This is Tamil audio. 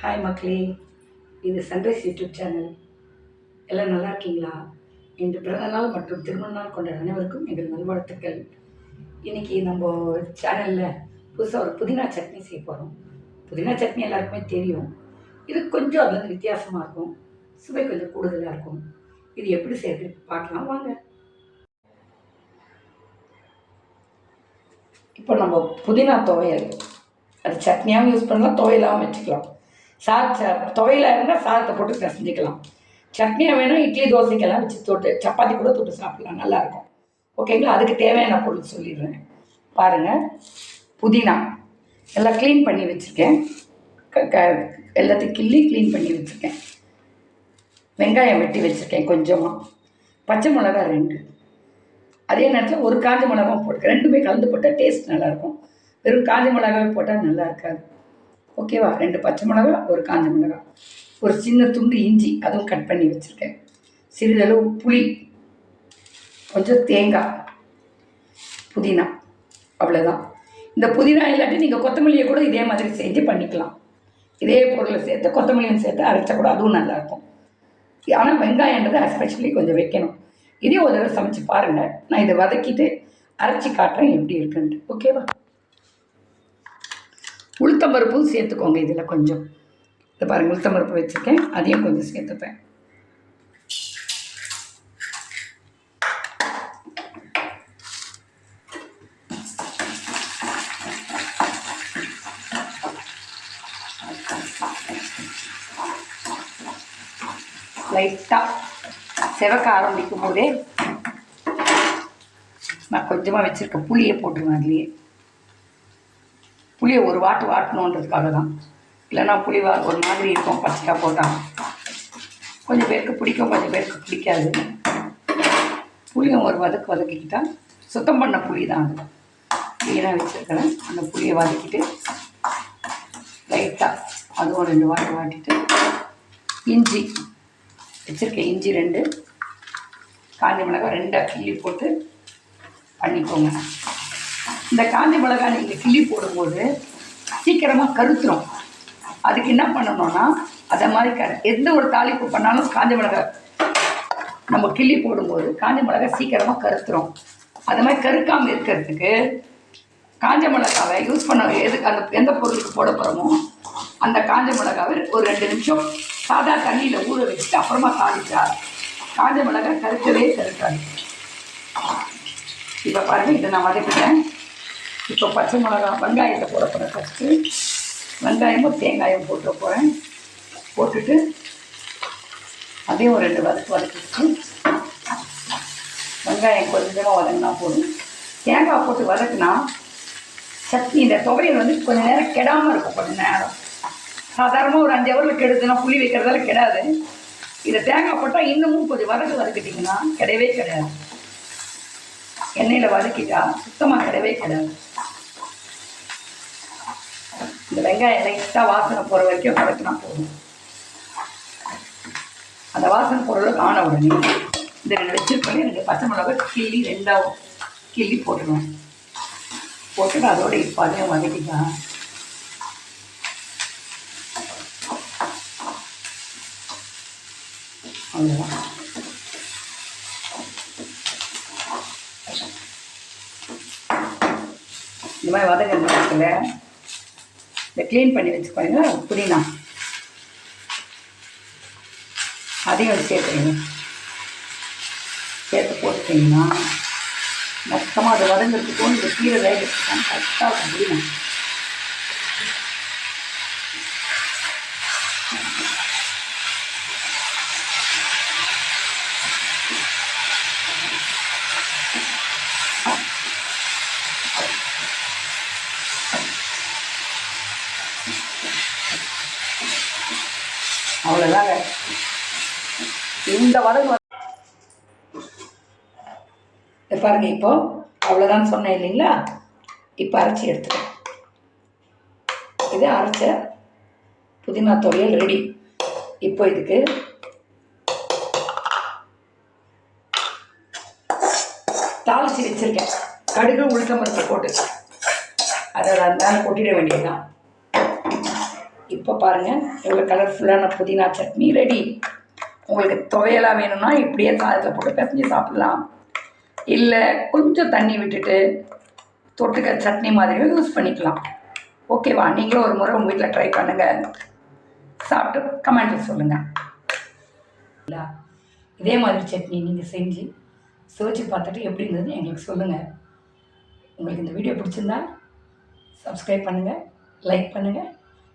ஹாய் மக்களே இது சன்ரைஸ் யூடியூப் சேனல் எல்லாம் நல்லா இருக்கீங்களா? இன்று பிறந்தநாள் மற்றும் திருமண நாள் கொண்ட அனைவருக்கும் எங்கள் நல்வாழ்த்துக்கள். இன்னைக்கு நம்ம சேனலில் புதுசாக ஒரு புதினா சட்னி செய்ய போகிறோம் புதினா சட்னி எல்லாருக்குமே தெரியும். இது கொஞ்சம் அது வந்து வித்தியாசமாக இருக்கும். சுவை கொஞ்சம் கூடுதலாக இருக்கும். இது எப்படி செய்யறது பார்க்கலாம். வாங்க. இப்போ நம்ம புதினா துவையல். அது சட்னியாகவும் யூஸ் பண்ணலாம் துவையலாகவும் வச்சுக்கலாம். சார் துவையில் துவையலாக இருந்தால் சாதத்தை போட்டு பிசைஞ்சிக்கலாம். சட்னியாக வேணும் இட்லி தோசைக்கெல்லாம் வச்சு தொட்டு சப்பாத்தி கூட தொட்டு சாப்பிட்லாம். நல்லாயிருக்கும். ஓகேங்களா? அதுக்கு தேவையான பொருள் சொல்லிடுறேன். பாருங்கள் புதினா. எல்லாம் க்ளீன் பண்ணி வச்சுருக்கேன். க க எல்லாத்தையும் கிள்ளி க்ளீன் பண்ணி வச்சுருக்கேன். வெங்காயம் வெட்டி வச்சுருக்கேன் கொஞ்சமாக பச்சை மிளகா ரெண்டு. அதே நேரத்தில் ஒரு காஞ்ச மிளகாவும் போட்டுக்க. ரெண்டுமே கலந்து போட்டால் டேஸ்ட் நல்லாயிருக்கும். வெறும் காஞ்ச மிளகாவே போட்டால் நல்லா இருக்காது. ஓகேவா? ரெண்டு பச்சை மிளகா ஒரு காஞ்ச மிளகா. ஒரு சின்ன துண்டு இஞ்சி அதுவும் கட் பண்ணி வச்சுருக்கேன். சிறிதளவு புளி கொஞ்சம் தேங்காய் புதினா அவ்வளோதான் இந்த புதினா இல்லாட்டி நீங்கள் கொத்தமல்லியை கூட இதே மாதிரி செஞ்சு பண்ணிக்கலாம். இதே பொருளை சேர்த்து கொத்தமல்லியும் சேர்த்து அரைச்சா கூட அதுவும் நல்லாயிருக்கும். ஆனால் வெங்காயன்றது எஸ்பெஷலி கொஞ்சம் வைக்கணும். இதே ஒரு தடவை சமைச்சு பாருங்கள் நான் இதை வதக்கிட்டு அரைச்சி காட்டுறேன் எப்படி இருக்குன்ட்டு. ஓகேவா? உளுத்தம்பருப்பும் சேர்த்துக்கோங்க இதில் கொஞ்சம். இதை பாருங்கள் உளுத்தம்பருப்பு வச்சுருக்கேன். அதையும் கொஞ்சம் சேர்த்துப்பேன். லைட்டாக செவக்க ஆரம்பிக்கும் போதே நான் கொஞ்சமாக வச்சுருக்க புளியை போட்டுருவேன் அதுலேயே. புளியை ஒரு வாட்டு வாட்டணுன்றதுக்காக தான். இல்லைன்னா புளி வா ஒரு மாதிரி இருக்கும் பச்சையாக போட்டால் கொஞ்சம் பேருக்கு பிடிக்கும் கொஞ்சம் பேருக்கு பிடிக்காது. புளியும் ஒரு வதக்கு வதக்கிக்கிட்டால் சுத்தம் பண்ண புளி தான் அது. க்ளீனாக வச்சுருக்கிறேன் அந்த புளியை வதக்கிட்டு லைட்டாக அதுவும் ரெண்டு வாட்டி வாட்டிட்டு இஞ்சி வச்சுருக்கேன் இஞ்சி ரெண்டு காஞ்ச மிளகாய் ரெண்டாக கிள்ளி போட்டு பண்ணிக்கோங்க. இந்த காஞ்ச மிளகாய் நீங்கள் கிள்ளி போடும்போது சீக்கிரமாக கருத்துரும். அதுக்கு என்ன பண்ணணும்னா அதை மாதிரி க எந்த ஒரு தாளிப்பு பண்ணாலும் காஞ்ச மிளகாய் நம்ம கிள்ளி போடும்போது காஞ்ச மிளகாய் சீக்கிரமாக கருத்துரும். அது மாதிரி கருக்காமல் இருக்கிறதுக்கு காஞ்ச மிளகாவை யூஸ் பண்ண எது அந்த எந்த பொருளுக்கு போட போகிறோமோ அந்த காஞ்ச மிளகாவை ஒரு ரெண்டு நிமிஷம் சாதா தண்ணியில் ஊற வச்சுட்டு அப்புறமா தாளிச்சா காஞ்ச மிளகாய் கருக்கவே கருக்காது. இப்போ பாருங்கள் இதை நான் வதக்கிட்டேன். இப்போ பச்சை மிளகா வெங்காயத்தை போட போகிறேன் ஃபஸ்ட்டு வெங்காயமும் தேங்காயும் போட்டு போகிறேன் போட்டுட்டு அதையும் ஒரு ரெண்டு வதக்கு வதக்கிட்டு வெங்காயம் கொஞ்சமாக வதங்கினா போதும். தேங்காய் போட்டு வதக்குனா சட்னி இந்த துவையல் வந்து கொஞ்சம் நேரம் கெடாமல் இருக்கும் கொஞ்சம் நேரம். சாதாரணமாக ஒரு அஞ்சு ஹவரில் கெடுதுன்னா புளி வைக்கிறதால கெடாது. இதை தேங்காய் போட்டால் இன்னமும் கொஞ்சம் வதக்கு வதக்கிட்டிங்கன்னா கிடையவே கிடையாது எண்ணெயில் வதக்கிட்டா சுத்தமாக கிடவே கிடாது. இந்த வெங்காயம் லைட்டாக வாசனை போகிற வரைக்கும் வதக்கினா போதும். அந்த வாசனை போகிற காண உடனே இந்த ரெண்டு வச்சிருக்கோம் ரெண்டு பச்சை மிளகாய் கிள்ளி ரெண்டாவும் கிள்ளி போட்டுருவேன் போட்டுட்டு அதோட இப்போ அதையும் வதக்கிட்டேன் அவ்வளோதான் இந்த மாதிரி வதங்க நேரத்தில் இந்த க்ளீன் பண்ணி வச்சுக்கோங்க. புதினா. அதையும் சேர்த்துக்கணும் சேர்த்து போட்டுட்டிங்கன்னா மொத்தமாக அதை வதங்கிறதுக்கும் இந்த கீரை வேகிறதுக்கும் கரெக்டாக புதினா. அவ்வளோதாங்க இந்த வடகு பாருங்கள் பாருங்க இப்போ. அவ்வளோதான் சொன்னேன் இல்லைங்களா? இப்போ அரைச்சி எடுத்துக்கேன் இது அரைச்ச புதினா தொழில் ரெடி இப்போ இதுக்கு தாளிச்சு வச்சிருக்கேன். கடுகு உளுத்தம்பருப்பு போட்டு. அதை அந்த கொட்டிட வேண்டியதுதான். இப்போ பாருங்கள் எவ்வளோ கலர்ஃபுல்லான புதினா சட்னி ரெடி உங்களுக்கு துவையலாக வேணும்னா இப்படியே சாதத்தில் போட்டு பிசைஞ்சு சாப்பிடலாம். இல்லை கொஞ்சம் தண்ணி விட்டுட்டு தொட்டுக்க சட்னி மாதிரியும் யூஸ் பண்ணிக்கலாம். ஓகேவா நீங்களும் ஒரு முறை உங்கள் வீட்டில் ட்ரை பண்ணுங்கள் சாப்பிட்டு கமெண்ட்டில் சொல்லுங்கள் இல்லை இதே மாதிரி சட்னி நீங்கள் செஞ்சு சுவைச்சு பார்த்துட்டு எப்படி இருந்ததுன்னு எங்களுக்கு சொல்லுங்கள் உங்களுக்கு இந்த வீடியோ பிடிச்சிருந்தா சப்ஸ்கிரைப் பண்ணுங்கள் லைக் பண்ணுங்கள்